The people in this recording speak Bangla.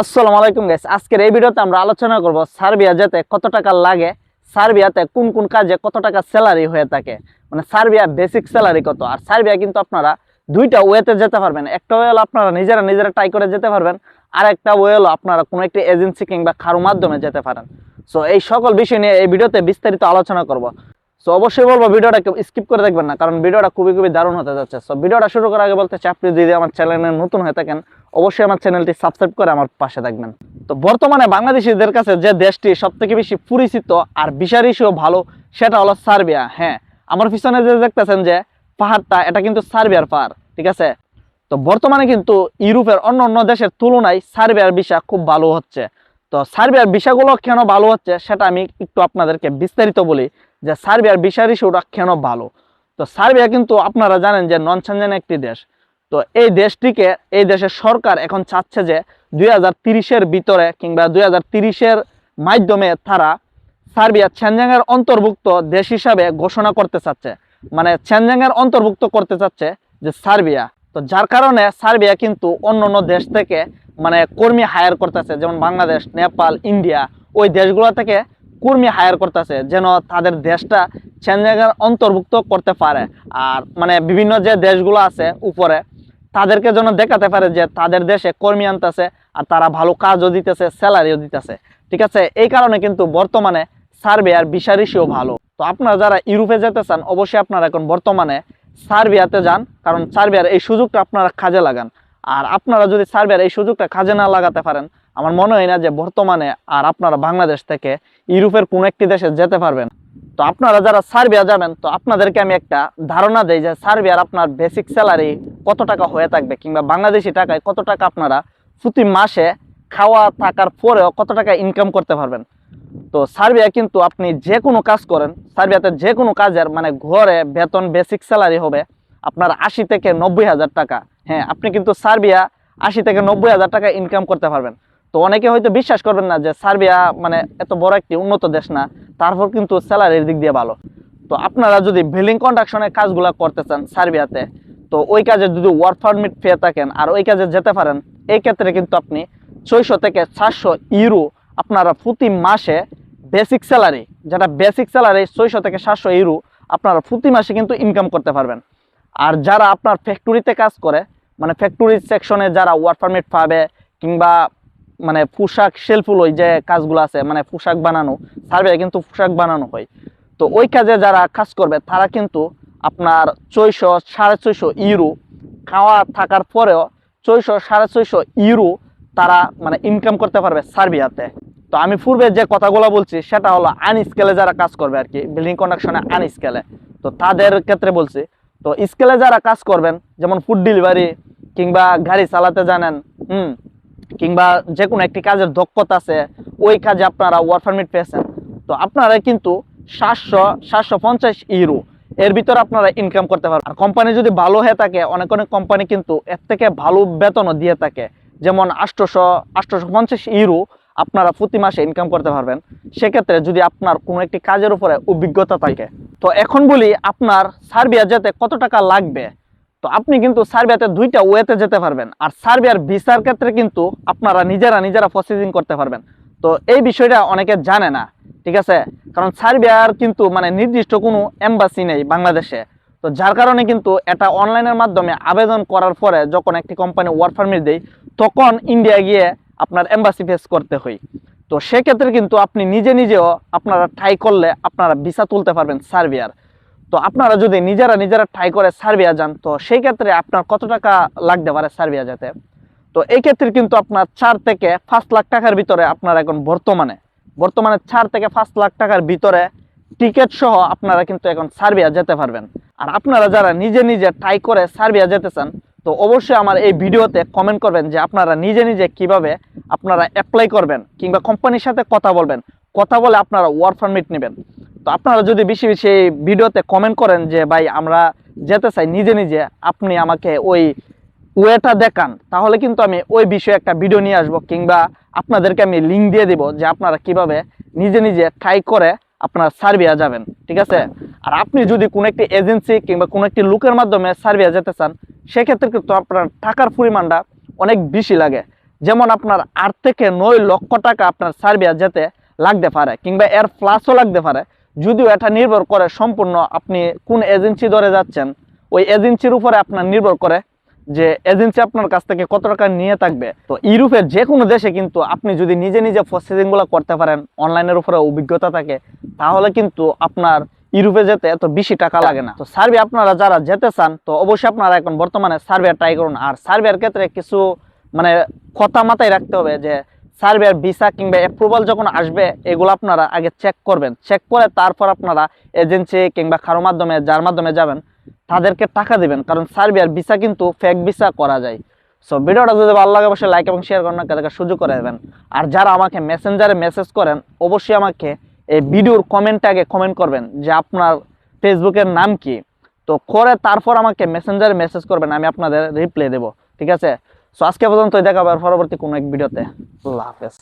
আসসালামু আলাইকুম গাইস আজকের এই ভিডিওতে আমরা আলোচনা করব সার্বিয়া যেতে কত টাকা লাগে, সার্বিয়াতে কোন কোন কাজে কত টাকা স্যালারি হয়ে থাকে। মানে সার্বিয়া বেসিক স্যালারি কত? আর সার্বিয়া কিন্তু আপনারা দুইটা ওয়েতে যেতে পারবেন। একটা ওয়ে হলো আপনারা নিজেরা নিজেরা ট্রাই করে যেতে পারবেন, আর একটা ওয়ে হলো আপনারা কোনো একটি এজেন্সি কিংবা খারু মাধ্যমে যেতে পারেন। সো এই সকল বিষয় নিয়ে এই ভিডিওতে বিস্তারিত আলোচনা করব। সো অবশ্যই বলব, ভিডিওটা স্কিপ করে দেখবেন না, কারণ ভিডিওটা খুবই খুবই দারুণ হতে যাচ্ছে। সো ভিডিওটা শুরু করার আগে বলতে চাই যদি আমার চ্যানেলে নতুন হয়ে থাকেন অবশ্যই আমার চ্যানেলটি সাবস্ক্রাইব করে আমার পাশে থাকবেন। তো বর্তমানে বাংলাদেশিদের কাছে যে দেশটি সব থেকে বেশি পরিচিত আর বিশাল ইস্যু ভালো, সেটা হলো সার্বিয়া। হ্যাঁ আমার পিছনে যে দেখতেছেন যে পাহাড়টা, এটা কিন্তু সার্বিয়ার পাহাড়, ঠিক আছে? তো বর্তমানে কিন্তু ইউরোপের অন্য অন্য দেশের তুলনায় সার্বিয়ার ভিসা খুব ভালো হচ্ছে। তো সার্বিয়ার ভিসাগুলো কেন ভালো হচ্ছে, সেটা আমি একটু আপনাদেরকে বিস্তারিত বলি যে সার্বিয়ার ভিসার ইস্যুটা কেন ভালো। তো সার্বিয়া কিন্তু আপনারা জানেন যে নন চেঞ্জেন একটি দেশ। তো এই দেশটিকে, এই দেশের সরকার এখন চাচ্ছে যে দুই তিরিশের ভিতরে কিংবা দুই তিরিশের মাধ্যমে তারা সার্বিয়া ছেনজাঙ্গের অন্তর্ভুক্ত দেশ হিসাবে ঘোষণা করতে চাচ্ছে। মানে ছেনজাঙ্গের অন্তর্ভুক্ত করতে চাচ্ছে যে সার্বিয়া। তো যার কারণে সার্বিয়া কিন্তু অন্য অন্য দেশ থেকে মানে কর্মী হায়ার করতেছে, যেমন বাংলাদেশ, নেপাল, ইন্ডিয়া, ওই দেশগুলো থেকে কর্মী হায়ার করতেছে, যেন তাদের দেশটা ছেনজাঙ্গের অন্তর্ভুক্ত করতে পারে। আর মানে বিভিন্ন যে দেশগুলো আছে উপরে তাদেরকে যেন দেখাতে পারে যে তাদের দেশে কর্মী আনতেছে আর তারা ভালো কাজও দিতেছে স্যালারিও দিতেছে। ঠিক আছে? এই কারণে কিন্তু বর্তমানে সার্বিয়ার ভিসা রেশিও ভালো। তো আপনারা যারা ইউরোপে যেতে চান, অবশ্যই আপনারা এখন বর্তমানে সার্বিয়াতে যান, কারণ সার্বিয়ার এই সুযোগটা আপনারা কাজে লাগান। আর আপনারা যদি সার্বিয়ার এই সুযোগটা কাজে না লাগাতে পারেন, আমার মনে হয় না যে বর্তমানে আর আপনারা বাংলাদেশ থেকে ইউরোপের কোনো একটি দেশে যেতে পারবেন। তো আপনারা যারা সার্বিয়া যাবেন, তো আপনাদেরকে আমি একটা ধারণা দেই যে সার্বিয়ার আপনার বেসিক স্যালারি কত টাকা হয়ে থাকবে কিংবা বাংলাদেশি টাকায় কত টাকা আপনারা প্রতি মাসে খাওয়া থাকার পরেও কত টাকা ইনকাম করতে পারবেন? তো সার্বিয়া কিন্তু আপনি যে কোনো কাজ করেন, সার্বিয়াতে যে কোনো কাজের মানে ঘরে বেতন বেসিক স্যালারি হবে আপনার আশি থেকে নব্বই হাজার টাকা। হ্যাঁ আপনি কিন্তু সার্বিয়া আশি থেকে নব্বই হাজার টাকা ইনকাম করতে পারবেন। তো অনেকে হয়তো বিশ্বাস করবেন না যে সার্বিয়া মানে এত বড় একটি উন্নত দেশ না। তারপর কিন্তু স্যালারির দিক দিয়ে ভালো। তো আপনারা যদি বিল্ডিং কন্ট্রাকশনের কাজগুলো করতে চান সার্বিয়াতে, তো ওই কাজে যদি ওয়ার্ক পারমিট পেয়ে থাকেন আর ওই কাজে যেতে পারেন, এই ক্ষেত্রে কিন্তু আপনি ছয়শো থেকে সাতশো ইউরো আপনারা প্রতি মাসে বেসিক স্যালারি যেটা বেসিক স্যালারি ছয়শো থেকে সাতশো ইউরো আপনারা প্রতি মাসে কিন্তু ইনকাম করতে পারবেন। আর যারা আপনার ফ্যাক্টরিতে কাজ করে মানে ফ্যাক্টরি সেকশনে যারা ওয়ার্ক পারমিট পাবে কিংবা মানে পোশাক শেলফুল ওই যে কাজগুলো আছে মানে পোশাক বানানো সার্ভে কিন্তু পোশাক বানানো হয়। তো ওই কাজে যারা কাজ করবে, তারা কিন্তু আপনার ছয়শো, সাড়ে ছয়শো ইউরো খাওয়া থাকার পরেও ছয়শো, সাড়ে ছয়শো ইউরো তারা মানে ইনকাম করতে পারবে সার্বিয়াতে তো। আমি পূর্বে যে কথাগুলো বলছি, সেটা হলো আন স্কেলে যারা কাজ করবে আর কি বিল্ডিং কন্ডাকশনে আন স্কেলে তো তাদের ক্ষেত্রে বলছি, তো স্কেলে যারা কাজ করবেন, যেমন ফুড ডেলিভারি কিংবা গাড়ি চালাতে জানেন, হুম কিংবা যে কোনো একটি কাজের দক্ষতা আছে, ওই কাজে আপনারা ওয়ার্ক পারমিট পেয়েছেন। তো আপনারা কিন্তু সাতশো সাতশো পঞ্চাশ ইউরো এর ভিতরে আপনারা ইনকাম করতে পারবেন। আর কোম্পানি যদি ভালো হয়ে থাকে, অনেক অনেক কোম্পানি কিন্তু এর থেকে ভালো বেতনও দিয়ে থাকে। যেমন আটশোশো আটশোশো পঞ্চাশ ইউরো আপনারা প্রতি মাসে ইনকাম করতে পারবেন। সেক্ষেত্রে যদি আপনার কোনো একটি কাজের উপরে অভিজ্ঞতা থাকে। তো এখন বলি, আপনার সার্বিয়া যেতে কত টাকা লাগবে? তো আপনি কিন্তু সার্বিয়াতে দুইটা ওয়েতে যেতে পারবেন। আর সার্বিয়ার ভিসার ক্ষেত্রে কিন্তু আপনারা নিজেরা নিজেরা প্রসেসিং করতে পারবেন। তো এই বিষয়টা অনেকে জানে না, ঠিক আছে? কারণ সার্বিয়ার কিন্তু মানে নির্দিষ্ট কোনো এম্বাসি নেই বাংলাদেশে। তো যার কারণে কিন্তু এটা অনলাইনের মাধ্যমে আবেদন করার পরে যখন একটি কোম্পানি ওয়ার্ক পারমিট দেয়, তখন ইন্ডিয়া গিয়ে আপনার এম্বাসি ফেস করতে হয়। তো সেক্ষেত্রে কিন্তু আপনি নিজে নিজেও আপনারা ট্রাই করলে আপনারা ভিসা তুলতে পারবেন সার্বিয়ার। তো আপনারা যদি নিজেরা নিজেরা ট্রাই করে সার্বিয়া যান, তো সেই ক্ষেত্রে আপনার কত টাকা লাগতে পারে সার্বিয়া যেতে? তো এই ক্ষেত্রে কিন্তু আপনার চার থেকে পাঁচ লাখ টাকার ভিতরে আপনার এখন বর্তমানে বর্তমানে চার থেকে পাঁচ লাখ টাকার ভিতরে টিকিট সহ আপনারা কিন্তু এখন সার্বিয়া যেতে পারবেন। আর আপনারা যারা নিজে নিজে ট্রাই করে সার্বিয়া যেতে চান, তো অবশ্যই আমার এই ভিডিওতে কমেন্ট করবেন যে আপনারা নিজে নিজে কীভাবে আপনারা অ্যাপ্লাই করবেন কিংবা কোম্পানির সাথে কথা বলবেন। কথা বলে আপনারা ওয়ার্ক পারমিট নেবেন। তো আপনারা যদি বেশি বেশি ভিডিওতে কমেন্ট করেন যে, ভাই, আমরা যেতে চাই নিজে নিজে, আপনি আমাকে ওই ওয়েটা দেখান, তাহলে কিন্তু আমি ওই বিষয়ে একটা ভিডিও নিয়ে আসব কিংবা আপনাদেরকে আমি লিঙ্ক দিয়ে দিব যে আপনারা কীভাবে নিজে নিজে ট্রাই করে আপনারা সার্বিয়া যাবেন, ঠিক আছে? আর আপনি যদি কোনো একটি এজেন্সি কিংবা কোনো একটি লোকের মাধ্যমে সার্বিয়া যেতে চান, সেক্ষেত্রে কিন্তু আপনার টাকার পরিমাণটা অনেক বেশি লাগে। যেমন আপনার আট থেকে নয় লক্ষ টাকা আপনার সার্বিয়া যেতে লাগতে পারে, কিংবা এর প্লাসও লাগতে পারে। যদিও এটা নির্ভর করে সম্পূর্ণ আপনি কোন এজেন্সি ধরে যাচ্ছেন, ওই এজেন্সির উপরে আপনার নির্ভর করে যে এজেন্সি আপনার কাছ থেকে কত টাকা নিয়ে থাকবে। তো ইউরোপের যে কোনো দেশে কিন্তু আপনি যদি নিজে নিজে প্রসেসিংগুলো করতে পারেন অনলাইনের উপরে অভিজ্ঞতা থাকে, তাহলে কিন্তু আপনার ইউরোপে যেতে এত বেশি টাকা লাগে না। তো সার্ভে আপনারা যারা যেতে চান, তো অবশ্যই আপনারা এখন বর্তমানে সার্ভে ট্রাই করুন। আর সার্ভের ক্ষেত্রে কিছু মানে কথা মাথায় রাখতে হবে যে সার্ভের ভিসা কিংবা অ্যাপ্রুভাল যখন আসবে, এগুলো আপনারা আগে চেক করবেন। চেক করে তারপর আপনারা এজেন্সি কিংবা কারও মাধ্যমে, যার মাধ্যমে যাবেন, তাদেরকে টাকা দেবেন। কারণ সার্বিয়ার ভিসা কিন্তু ফেক ভিসা করা যায়। সো ভিডিওটা যদি ভালো লাগে, অবশ্যই লাইক এবং শেয়ার করেন, তাদেরকে সুযোগ করে দেবেন। আর যারা আমাকে মেসেঞ্জারে মেসেজ করেন, অবশ্যই আমাকে এই ভিডিওর কমেন্টে আগে কমেন্ট করবেন যে আপনার ফেসবুকের নাম কি। তো, করে তারপর আমাকে মেসেঞ্জারে মেসেজ করবেন, আমি আপনাদের রিপ্লাই দেবো। ঠিক আছে? সো আজকে পর্যন্ত দেখাবার পরবর্তী কোনো এক ভিডিওতে। আল্লাহ হাফেজ।